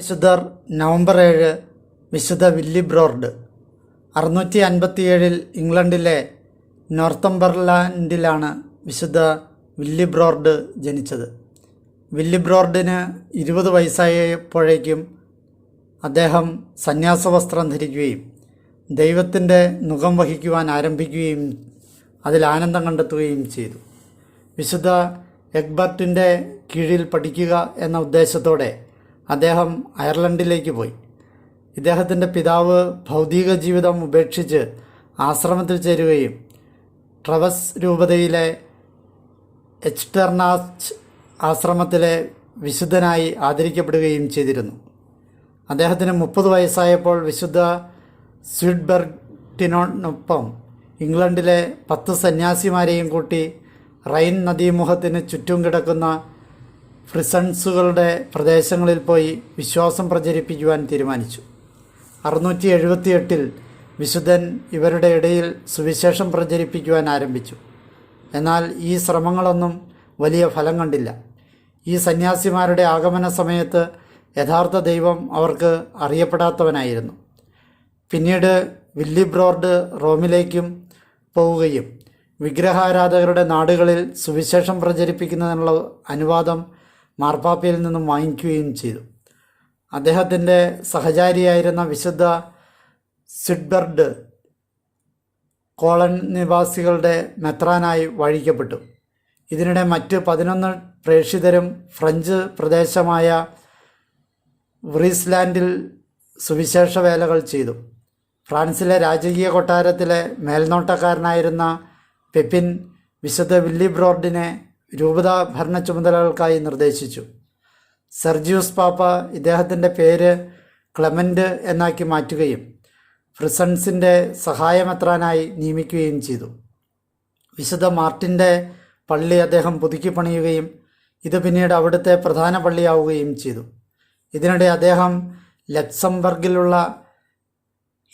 വിശുദ്ധർ നവംബർ ഏഴ് വിശുദ്ധ വില്ലിബ്രോർഡ് അറുന്നൂറ്റി അൻപത്തിയേഴിൽ ഇംഗ്ലണ്ടിലെ നോർത്തംബർലാൻഡിലാണ് വിശുദ്ധ വില്ലിബ്രോർഡ് ജനിച്ചത്. വില്ലിബ്രോർഡിന് ഇരുപത് വയസ്സായപ്പോഴേക്കും അദ്ദേഹം സന്യാസ വസ്ത്രം ധരിക്കുകയും ദൈവത്തിന്റെ മുഖം വഹിക്കുവാൻ ആരംഭിക്കുകയും അതിൽ ആനന്ദം കണ്ടെത്തുകയും ചെയ്തു. വിശുദ്ധ എക്ബർട്ടിന്റെ കീഴിൽ പഠിക്കുക എന്ന ഉദ്ദേശത്തോടെ അദ്ദേഹം അയർലൻഡിലേക്ക് പോയി. ഇദ്ദേഹത്തിന്റെ പിതാവ് ഭൗതിക ജീവിതം ഉപേക്ഷിച്ച് ആശ്രമത്തിൽ ചേരുകയും ട്രവസ് രൂപതയിലെ എച്ച്ടെർനാച്ച് ആശ്രമത്തിലെ വിശുദ്ധനായി ആദരിക്കപ്പെടുകയും ചെയ്തിരുന്നു. അദ്ദേഹത്തിന് മുപ്പത് വയസ്സായപ്പോൾ വിശുദ്ധ സ്വീഡ്ബർട്ടിനോടൊപ്പം ഇംഗ്ലണ്ടിലെ പത്ത് സന്യാസിമാരെയും കൂട്ടി റൈൻ നദീമുഖത്തിന് ചുറ്റും കിടക്കുന്ന ഫ്രിസൺസുകളുടെ പ്രദേശങ്ങളിൽ പോയി വിശ്വാസം പ്രചരിപ്പിക്കുവാൻ തീരുമാനിച്ചു. അറുന്നൂറ്റി എഴുപത്തിയെട്ടിൽ വിശുദ്ധൻ ഇവരുടെ ഇടയിൽ സുവിശേഷം പ്രചരിപ്പിക്കുവാൻ ആരംഭിച്ചു. എന്നാൽ ഈ ശ്രമങ്ങളൊന്നും വലിയ ഫലം കണ്ടില്ല. ഈ സന്യാസിമാരുടെ ആഗമന സമയത്ത് യഥാർത്ഥ ദൈവം അവർക്ക് അറിയപ്പെടാത്തവനായിരുന്നു. പിന്നീട് വില്ലിബ്രോർഡ് റോമിലേക്കും പോവുകയും വിഗ്രഹാരാധകരുടെ നാടുകളിൽ സുവിശേഷം പ്രചരിപ്പിക്കുന്നതിനുള്ള അനുവാദം മാർപ്പാപ്പയിൽ നിന്നും വാങ്ങിക്കുകയും ചെയ്തു. അദ്ദേഹത്തിന്റെ സഹചാരിയായിരുന്ന വിശുദ്ധ സിഡ്ബർഡ് കോളൻ നിവാസികളുടെ മെത്രാനായി വഴിക്കപ്പെട്ടു. ഇതിനിടെ മറ്റ് പതിനൊന്ന് പ്രേക്ഷിതരും ഫ്രഞ്ച് പ്രദേശമായ വ്രീസ്ലാൻഡിൽ സുവിശേഷ വേലകൾ ചെയ്തു. ഫ്രാൻസിലെ രാജകീയ കൊട്ടാരത്തിലെ മേൽനോട്ടക്കാരനായിരുന്ന പെപ്പിൻ വിശുദ്ധ വില്ലിബ്രോർഡിനെ രൂപത ഭരണ ചുമതലകൾക്കായി നിർദ്ദേശിച്ചു. സെർജിയൂസ് പാപ്പ ഇദ്ദേഹത്തിന്റെ പേര് ക്ലമന്റ് എന്നാക്കി മാറ്റുകയും ഫ്രിസൺസിന്റെ സഹായമെത്രാനായി നിയമിക്കുകയും ചെയ്തു. വിശുദ്ധ മാർട്ടിന്റെ പള്ളി അദ്ദേഹം പുതുക്കി പണിയുകയും ഇത് പിന്നീട് അവിടുത്തെ പ്രധാന പള്ളിയാവുകയും ചെയ്തു. ഇതിനിടെ അദ്ദേഹം ലക്സംബർഗിലുള്ള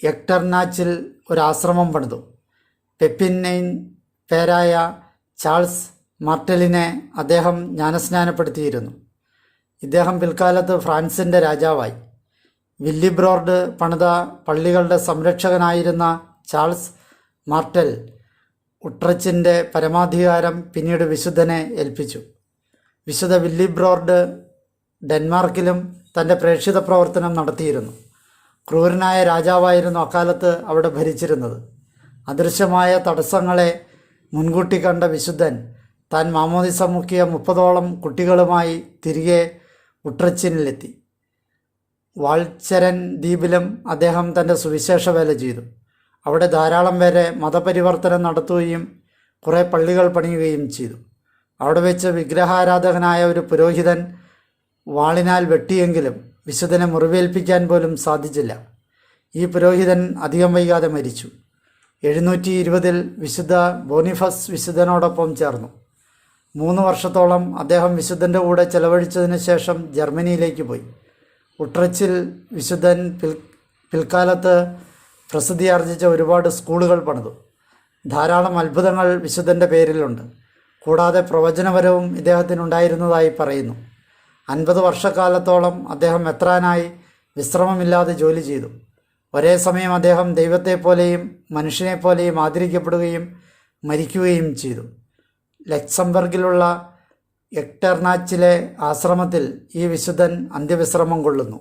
എക്ടർനാച്ചിൽ ഒരു ആശ്രമം പണിതു. നെയ്ൻ പേരായ ചാൾസ് മാർട്ടലിനെ അദ്ദേഹം ജ്ഞാനസ്നാനപ്പെടുത്തിയിരുന്നു. ഇദ്ദേഹം പിൽക്കാലത്ത് ഫ്രാൻസിന്റെ രാജാവായി. വില്ലിബ്രോർഡ് പണിത പള്ളികളുടെ സംരക്ഷകനായിരുന്ന ചാൾസ് മാർട്ടൽ ഉട്രച്ചിന്റെ പരമാധികാരം പിന്നീട് വിശുദ്ധനെ ഏൽപ്പിച്ചു. വിശുദ്ധ വില്ലിബ്രോർഡ് ഡെൻമാർക്കിലും തന്റെ പ്രേക്ഷിത പ്രവർത്തനം നടത്തിയിരുന്നു. ക്രൂരനായ രാജാവായിരുന്നു അക്കാലത്ത് അവിടെ ഭരിച്ചിരുന്നത്. അദൃശ്യമായ തടസ്സങ്ങളെ മുൻകൂട്ടി കണ്ട വിശുദ്ധൻ താൻ മാമോദിസ മുക്കിയ മുപ്പതോളം കുട്ടികളുമായി തിരികെ ഉട്രച്ചിനിലെത്തി. വാൾച്ചരൻ ദ്വീപിലും അദ്ദേഹം തന്റെ സുവിശേഷ വേല ചെയ്തു. അവിടെ ധാരാളം പേരെ മതപരിവർത്തനം നടത്തുകയും കുറേ പള്ളികൾ പണിയുകയും ചെയ്തു. അവിടെ വെച്ച് വിഗ്രഹാരാധകനായ ഒരു പുരോഹിതൻ വാളിനാൽ വെട്ടിയെങ്കിലും വിശുദ്ധനെ മുറിവേൽപ്പിക്കാൻ പോലും സാധിച്ചില്ല. ഈ പുരോഹിതൻ അധികം വൈകാതെ മരിച്ചു. എഴുന്നൂറ്റി ഇരുപതിൽ വിശുദ്ധ ബോണിഫസ് വിശുദ്ധനോടൊപ്പം ചേർന്നു. മൂന്ന് വർഷത്തോളം അദ്ദേഹം വിശുദ്ധന്റെ കൂടെ ചെലവഴിച്ചതിന് ശേഷം ജർമ്മനിയിലേക്ക് പോയി. ഉട്രച്ചിൽ വിശുദ്ധൻ പിൽ പിൽക്കാലത്ത് പ്രസിദ്ധിയാർജിച്ച ഒരുപാട് സ്കൂളുകൾ പണിതു. ധാരാളം അത്ഭുതങ്ങൾ വിശുദ്ധന്റെ പേരിലുണ്ട്. കൂടാതെ പ്രവചനപരവും ഇദ്ദേഹത്തിനുണ്ടായിരുന്നതായി പറയുന്നു. അൻപത് വർഷക്കാലത്തോളം അദ്ദേഹം എത്രാനായി വിശ്രമമില്ലാതെ ജോലി ചെയ്തു. ഒരേ സമയം അദ്ദേഹം ദൈവത്തെപ്പോലെയും മനുഷ്യനെപ്പോലെയും ആദരിക്കപ്പെടുകയും മരിക്കുകയും ചെയ്തു. ലക്സംബർഗിലുള്ള എക്ടർനാച്ചിലെ ആശ്രമത്തിൽ ഈ വിശുദ്ധൻ അന്ത്യവിശ്രമം കൊള്ളുന്നു.